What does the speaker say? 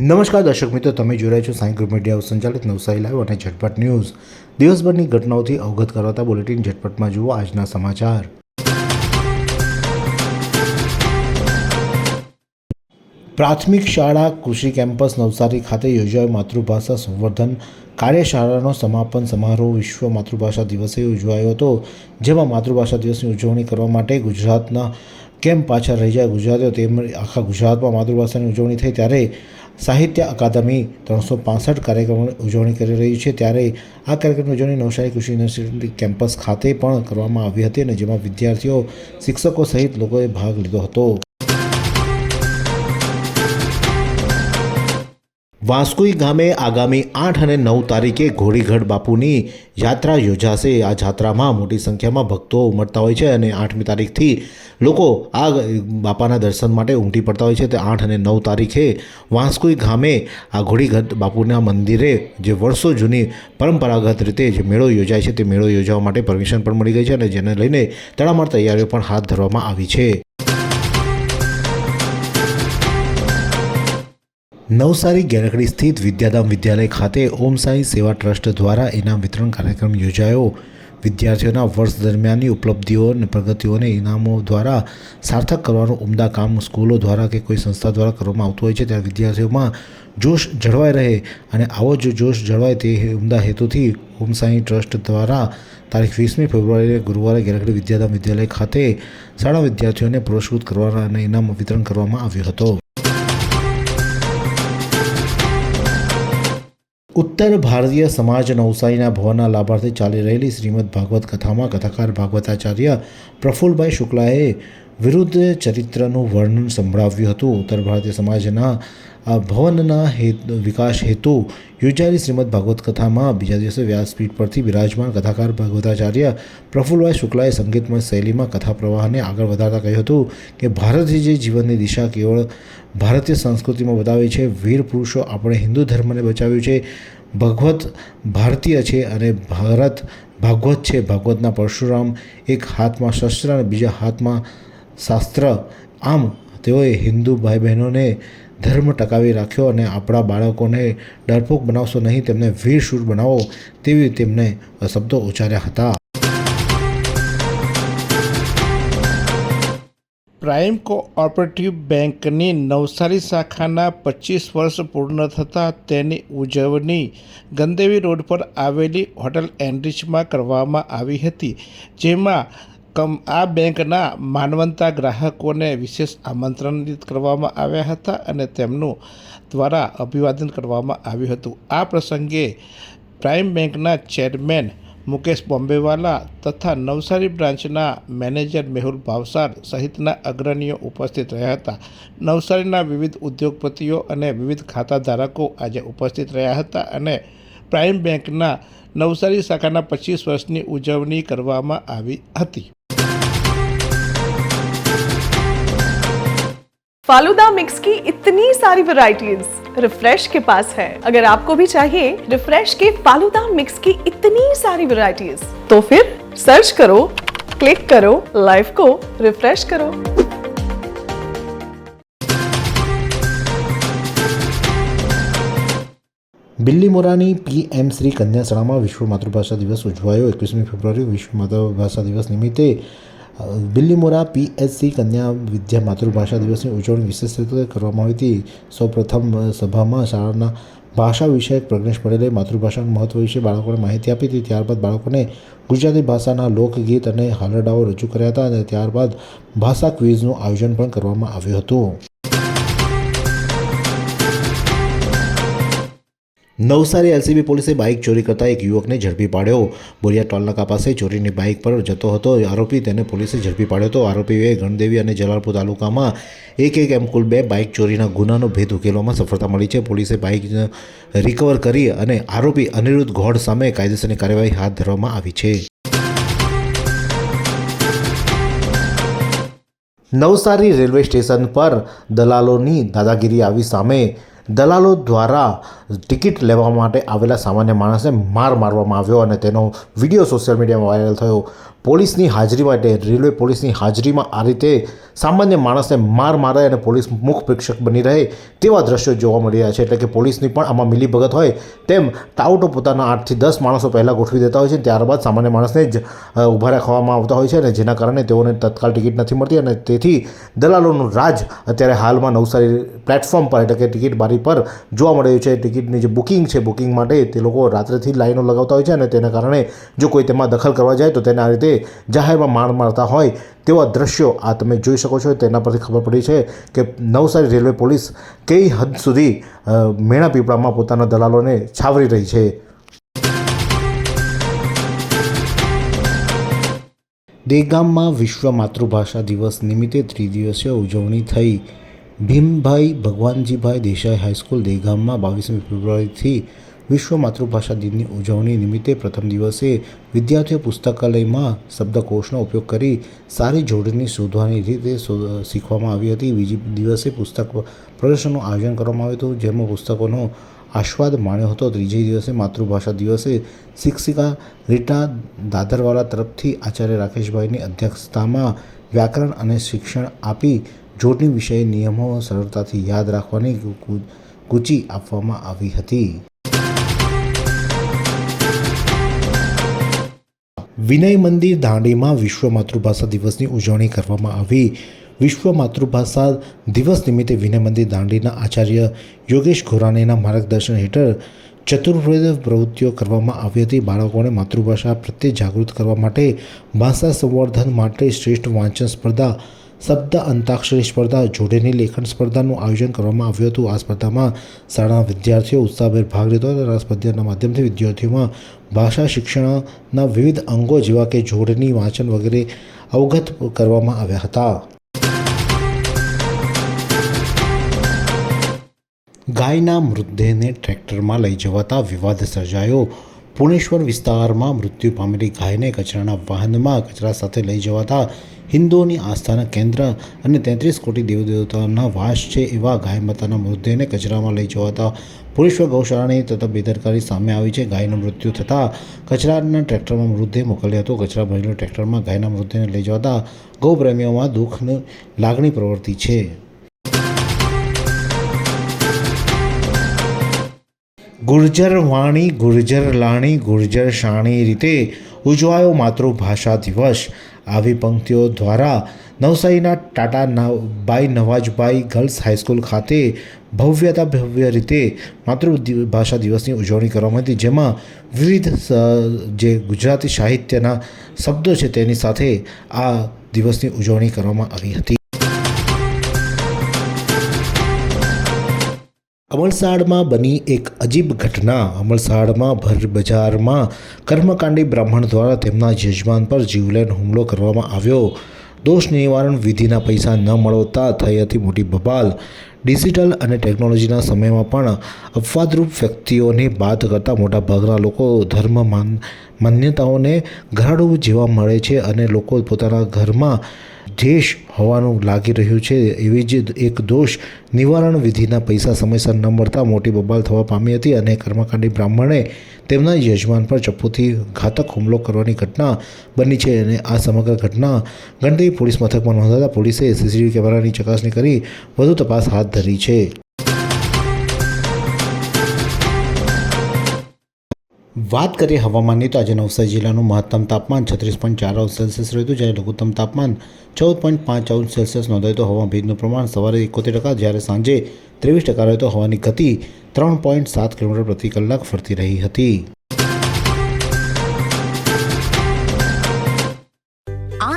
નમસ્કાર દર્શક મિત્રો, તમે જોઈ રહ્યા છો સાંઈ ગ્રુપ મીડિયા સંચાલિત નવસારી લાઈવ અને ઝટપટ ન્યૂઝ. દિવસભરની ઘટનાઓથી અવગત કરાતા બુલેટિન ઝટપટમાં જુઓ આજના સમાચાર. પ્રાથમિક શાળા કૃષિ કેમ્પસ નવસારી ખાતે યોજાયો માતૃભાષા સંવર્ધન કાર્યશાળાનો સમાપન સમારોહ વિશ્વ માતૃભાષા દિવસે ઉજવાયો હતો, જેમાં માતૃભાષા દિવસની ઉજવણી કરવા માટે ગુજરાતના કેમ પાછળ રહી જાય ગુજરાતીઓ તેમ આખા ગુજરાતમાં માતૃભાષાની ઉજવણી થઈ ત્યારે સાહિત્ય અકાદમી ત્રણસો પાસઠ કાર્યક્રમોની ઉજવણી કરી રહી છે. ત્યારે આ કાર્યક્રમની ઉજવણી નવસારી કૃષિ યુનિવર્સિટી કેમ્પસ ખાતે પણ કરવામાં આવી હતી અને જેમાં વિદ્યાર્થીઓ, શિક્ષકો સહિત લોકોએ ભાગ લીધો હતો. વાંસકુઈ ગામે આગામી આઠ અને નવ તારીખે ઘોડીગઢ બાપુની યાત્રા યોજાશે. આ જાત્રામાં મોટી સંખ્યામાં ભક્તો ઉમટતા હોય છે અને આઠમી તારીખથી લોકો આ બાપાના દર્શન માટે ઉમટી પડતા હોય છે. તે આઠ અને નવ તારીખે વાંસકુઈ ગામે આ ઘોડીગઢ બાપુના મંદિરે જે વર્ષો જૂની પરંપરાગત રીતે જે મેળો યોજાય છે તે મેળો યોજવા માટે પરમિશન પણ મળી ગઈ છે અને જેને લઈને તડામાર તૈયારીઓ પણ હાથ ધરવામાં આવી છે. નવસારી ગેરખડી સ્થિત વિદ્યાધામ વિદ્યાલય ખાતે ઓમ સાંઈ સેવા ટ્રસ્ટ દ્વારા ઇનામ વિતરણ કાર્યક્રમ યોજાયો. વિદ્યાર્થીઓના વર્ષ દરમિયાનની ઉપલબ્ધિઓ અને પ્રગતિઓને ઇનામો દ્વારા સાર્થક કરવાનું ઉમદા કામ સ્કૂલો દ્વારા કે કોઈ સંસ્થા દ્વારા કરવામાં આવતું હોય છે ત્યારે વિદ્યાર્થીઓમાં જોશ જળવાઈ રહે અને આવો જો જોશ જળવાય તે ઉમદા હેતુથી ઓમ સાંઈ ટ્રસ્ટ દ્વારા તારીખ વીસમી ફેબ્રુઆરીએ ગુરુવારે ગેરખડી વિદ્યાધામ વિદ્યાલય ખાતે શાળા વિદ્યાર્થીઓને પુરસ્કૃત કરવાના અને ઇનામ વિતરણ કરવામાં આવ્યો હતો. ઉત્તર ભારતીય સમાજ નવસારીના ભવનના લાભાર્થી ચાલી રહેલી શ્રીમદ ભાગવત કથામાં કથાકાર ભાગવતાચાર્ય પ્રફુલભાઈ શુક્લાએ વિરુદ્ધ ચરિત્રનું વર્ણન સંભળાવ્યું હતું. ઉત્તર ભારતીય સમાજના ભવનના હેતુ, વિકાસ હેતુ યોજાયેલી શ્રીમદ ભાગવત કથામાં બીજા દિવસે વ્યાસપીઠ પરથી બિરાજમાન કથાકાર ભગવતાચાર્ય પ્રફુલભાઈ શુક્લાએ સંગીતમય શૈલીમાં કથા પ્રવાહને આગળ વધારતા કહ્યું હતું કે ભારતીય જે જીવનની દિશા કેવળ ભારતીય સંસ્કૃતિમાં બતાવે છે, વીર પુરુષો આપણે હિન્દુ ધર્મને બચાવ્યું છે, ભગવત ભારતીય છે અને ભારત ભાગવત છે. ભાગવતના પરશુરામ એક હાથમાં શસ્ત્ર અને બીજા હાથમાં શાસ્ત્ર. આમ તેઓએ હિન્દુ ભાઈ બહેનોને ધર્મ ટકાવી રાખ્યો અને આપણા બાળકોને ડરપોક બનાવશો નહીં, તેમને વીર શૂર બનાવો તેવી તેમને શબ્દો ઉચ્ચાર્યા હતા. પ્રાઇમ કોઓપરેટિવ બેંકની નવસારી શાખાના પચીસ વર્ષ પૂર્ણ થતાં તેની ઉજવણી ગંદેવી રોડ પર આવેલી હોટલ એન્ડ્રિચમાં કરવામાં આવી હતી, જેમાં કમ આ બેંકના માનવંતા ગ્રાહકોને વિશેષ આમંત્રણિત કરવામાં આવ્યા હતા અને તેમનું દ્વારા અભિવાદન કરવામાં આવ્યું હતું. આ પ્રસંગે પ્રાઇમ બેંકના ચેરમેન મુકેશ બોમ્બેવાલા તથા નવસારી બ્રાન્ચના મેનેજર મેહુલ ભાવસાર સહિતના અગ્રણીઓ ઉપસ્થિત રહ્યા હતા. નવસારીના વિવિધ ઉદ્યોગપતિઓ અને વિવિધ ખાતાધારકો આજે ઉપસ્થિત રહ્યા હતા અને પ્રાઇમ બેંકના નવસારી શાખાના પચીસ વર્ષની ઉજવણી કરવામાં આવી હતી. फालूदा मिक्स की इतनी सारी वैरायटीज रिफ्रेश के पास है अगर आपको भी चाहिए रिफ्रेश के फालूदा मिक्स की इतनी सारी वैरायटीज तो फिर सर्च करो क्लिक करो लाइफ को रिफ्रेश करो બિલ્લીમોરાની પીએમ શ્રી કન્યાશાળામાં વિશ્વ માતૃભાષા દિવસ ઉજવાયો એકવીસમી ફેબ્રુઆરી વિશ્વ માતૃભાષા દિવસ નિમિત્તે અ, બિલ્લીમોરા પીએચસી કન્યા વિદ્યા માતૃભાષા દિવસની ઉજવણી વિશેષ રીતે કરવામાં આવી હતી. સૌપ્રથમ સભામાં શાળાના ભાષા વિષયક પ્રજ્ઞેશ પટેલે માતૃભાષાનું મહત્વ વિશે બાળકોને માહિતી આપી હતી. ત્યારબાદ બાળકોને ગુજરાતી ભાષાના લોકગીત અને હાલરડાઓ રજૂ કર્યા હતા અને ત્યારબાદ ભાષા ક્વિઝનું આયોજન પણ કરવામાં આવ્યું હતું. નવસારી એલસીબી પોલીસે બાઇક ચોરી કરતા એક યુવકને ઝડપી પાડ્યો. બોરિયા ટોલનાકા પાસે ચોરીની બાઇક પર જતો હતો. આરોપી તેને પોલીસે ઝડપી પાડ્યો હતો. આરોપીએ ગણદેવી અને જલાલપુર તાલુકામાં એક એક એમ કુલ બે બાઇક ચોરીના ગુનાનો ભેદ ઉકેલવામાં સફળતા મળી છે. પોલીસે બાઇક રિકવર કરી અને આરોપી અનિરુદ્ધ ઘોડ સામે કાયદેસરની કાર્યવાહી હાથ ધરવામાં આવી છે. નવસારી રેલવે સ્ટેશન પર દલાલોની દાદાગીરી આવી સામે દલાલો દ્વારા ટિકિટ લેવા માટે આવેલા સામાન્ય માણસને માર મારવામાં આવ્યો અને તેનો વીડિયો સોશિયલ મીડિયામાં વાયરલ થયો. પોલીસની હાજરી માટે, રેલવે પોલીસની હાજરીમાં આ રીતે સામાન્ય માણસને માર મારે અને પોલીસ મુખ પ્રેક્ષક બની રહે તેવા દ્રશ્યો જોવા મળી રહ્યા છે. એટલે કે પોલીસની પણ આમાં મિલીભગત હોય તેમ ટાઉટો પોતાના આઠથી દસ માણસો પહેલાં ગોઠવી દેતા હોય છે. ત્યારબાદ સામાન્ય માણસને જ ઊભા રાખવામાં આવતા હોય છે અને જેના કારણે તેઓને તત્કાલ ટિકિટ નથી મળતી અને તેથી દલાલોનું રાજ અત્યારે હાલમાં નવસારી પ્લેટફોર્મ પર, એટલે કે ટિકિટ બારી પર જોવા મળ્યું છે. ટિકિટની જે બુકિંગ છે, બુકિંગ માટે તે લોકો રાત્રેથી લાઈનો લગાવતા હોય છે અને તેના કારણે જો કોઈ તેમાં દખલ કરવા જાય તો તેને રીતે જાહેરમાં માર મારતા હોય તેવા દ્રશ્યો આ તમે જોઈ શકો છો. તેના પરથી ખબર પડી છે કે નવસારી રેલવે પોલીસ કઈ હદ સુધી મેણા પીપળામાં પોતાના દલાલોને છાવરી રહી છે. દેગામમાં વિશ્વ માતૃભાષા દિવસ નિમિત્તે ત્રિદિવસીય ઉજવણી થઈ. ભીમભાઈ ભગવાનજીભાઈ દેસાઈ હાઈસ્કૂલ દેગામમાં બાવીસમી ફેબ્રુઆરીથી વિશ્વ માતૃભાષા દિનની ઉજવણી નિમિત્તે પ્રથમ દિવસે વિદ્યાર્થીઓ પુસ્તકાલયમાં શબ્દકોશનો ઉપયોગ કરી સારી જોડણી શોધવાની રીતે શીખવામાં આવી હતી. બીજી દિવસે પુસ્તક પ્રદર્શનનું આયોજન કરવામાં આવ્યું હતું, જેમાં પુસ્તકોનો આસ્વાદ માણ્યો હતો. ત્રીજે દિવસે માતૃભાષા દિવસે શિક્ષિકા રીટા દાદરવાલા તરફથી આચાર્ય રાકેશભાઈની અધ્યક્ષતામાં વ્યાકરણ અને શિક્ષણ આપી જોડણી વિષય નિયમો સરળતાથી યાદ રાખવાની ગૂંચી આપવામાં આવી હતી. વિનય મંદિર દાંડીમાં વિશ્વ માતૃભાષા દિવસની ઉજવણી કરવામાં આવી. વિશ્વ માતૃભાષા દિવસ નિમિત્તે વિનય મંદિર દાંડીના આચાર્ય યોગેશ ઘોરાણીના માર્ગદર્શન હેઠળ ચતુર્વેદ પ્રવૃત્તિઓ કરવામાં આવી હતી. બાળકોને માતૃભાષા પ્રત્યે જાગૃત કરવા માટે ભાષા સંવર્ધન માટે શ્રેષ્ઠ વાંચન સ્પર્ધા શબ્દ અંતાક્ષરી સ્પર્ધા જોડેની લેખન સ્પર્ધાનું આયોજન કરવામાં આવ્યું હતું. આ સ્પર્ધામાં શાળાના વિદ્યાર્થીઓ ઉત્સાહભેર ભાગ લીધો હતો સ્પર્ધાના માધ્યમથી વિદ્યાર્થીઓમાં ભાષા, શિક્ષણના વિવિધ અંગો જેવા કે જોડણી, વાંચન વગેરે અવગત કરવામાં આવ્યા હતા. ગાયના મૃતદેહને ટ્રેક્ટરમાં લઈ જવાતા વિવાદ સર્જાયો. પુણેશ્વર વિસ્તારમાં મૃત્યુ પામેલી ગાયને કચરાના વાહનમાં કચરા સાથે લઈ જવાતા હિન્દુઓની આસ્થાના કેન્દ્ર અને તેત્રીસ કોટી દેવદેવતાના વાસ છે એવા ગાય માતાના મૃતદેહને કચરામાં લઈ જવાતા પુરેશ્વર ગૌશાળાની તથા બેદરકારી સામે આવી છે. ગાયનું મૃત્યુ થતાં કચરાના ટ્રેક્ટરમાં મૃતદેહ મોકલ્યો હતો. કચરા ભરેલો ટ્રેક્ટરમાં ગાયના મૃતદેહને લઈ જવાતા ગૌપ્રેમીઓમાં દુઃખની લાગણી પ્રવર્તી છે. ગુર્જર વાણી, ગુર્જર લાણી, ગુર્જર શાણી રીતે ઉજવાયો માતૃભાષા દિવસ. આવી પંક્તિઓ દ્વારા નવસારીના Tata Bai Navajbhai girls high school ખાતે ભવ્યતા ભવ્ય રીતે માતૃભાષા દિવસની ઉજવણી કરવામાં હતી, જેમાં વિવિધ જે ગુજરાતી સાહિત્યના શબ્દો છે તેની સાથે આ દિવસની ઉજવણી કરવામાં આવી હતી. અમલસાડમાં બની એક અજીબ ઘટના. અમલસાડમાં ભર બજારમાં કર્મકાંડી બ્રાહ્મણ દ્વારા તેમના યજમાન પર જીવલેણ હુમલો કરવામાં આવ્યો. દોષ નિવારણ વિધિના પૈસા ન મળતા થઈ હતી મોટી બબાલ. ડિજિટલ અને ટેકનોલોજીના સમયમાં પણ અપવાદરૂપ વ્યક્તિઓની બાદ કરતાં મોટાભાગના લોકો ધર્મ માન માન્યતાઓને ઘરાડું જેવા મળે છે અને લોકો પોતાના ઘરમાં દ્વેષ હોવાનું લાગી રહ્યું છે. એવી જ એક દોષ નિવારણ વિધિના પૈસા સમયસર ન મળતા મોટી બબાલ થવા પામી હતી અને કર્મકાંડી બ્રાહ્મણે તેમના યજમાન પર ચપ્પુથી ઘાતક હુમલો કરવાની ઘટના બની છે અને આ સમગ્ર ઘટના ગણદેવી પોલીસ મથકમાં નોંધાતા પોલીસે સીસીટીવી કેમેરાની ચકાસણી કરી વધુ તપાસ હાથ ધરી છે. વાત કરીએ હવામાનની, તો આજે નવસારી જિલ્લાનું મહત્તમ તાપમાન છત્રીસ પોઈન્ટ ચાર અંશ સેલ્સિયસ રહ્યું હતું, જ્યારે લઘુત્તમ તાપમાન ચૌદ પોઈન્ટ પાંચ અંશ સેલ્સિયસ નોંધાયું હતું. હવા ભેજનું પ્રમાણ સવારે એકોતેર ટકા, જ્યારે સાંજે ત્રેવીસ ટકા રહ્યું તો હવાની ગતિ ત્રણ પોઈન્ટ સાત કિલોમીટર પ્રતિ કલાક ફરતી રહી હતી.